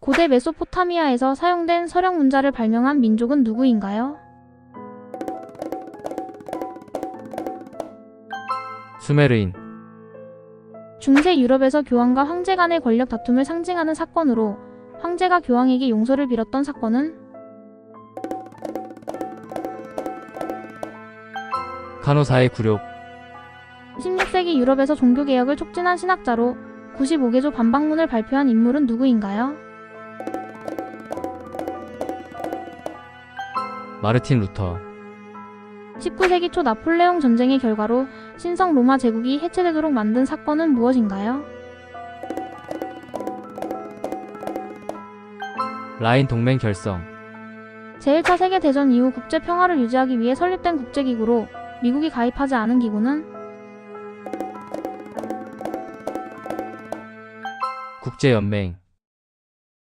고대 메소포타미아에서 사용된 서령 문자를 발명한 민족은 누구인가요? 수메르인, 중세 유럽에서 교황과 황제 간의 권력 다툼을 상징하는 사건으로 황제가 교황에게 용서를 빌었던 사건은 카노사의 굴욕, 16세기 유럽에서 종교개혁을 촉진한 신학자로 95개조 반박문을 발표한 인물은 누구인가요? 마르틴 루터, 19세기 초 나폴레옹 전쟁의 결과로 신성 로마 제국이 해체되도록 만든 사건은 무엇인가요? 라인 동맹 결성, 제1차 세계대전 이후 국제 평화를 유지하기 위해 설립된 국제기구로 미국이 가입하지 않은 기구는? 국제연맹,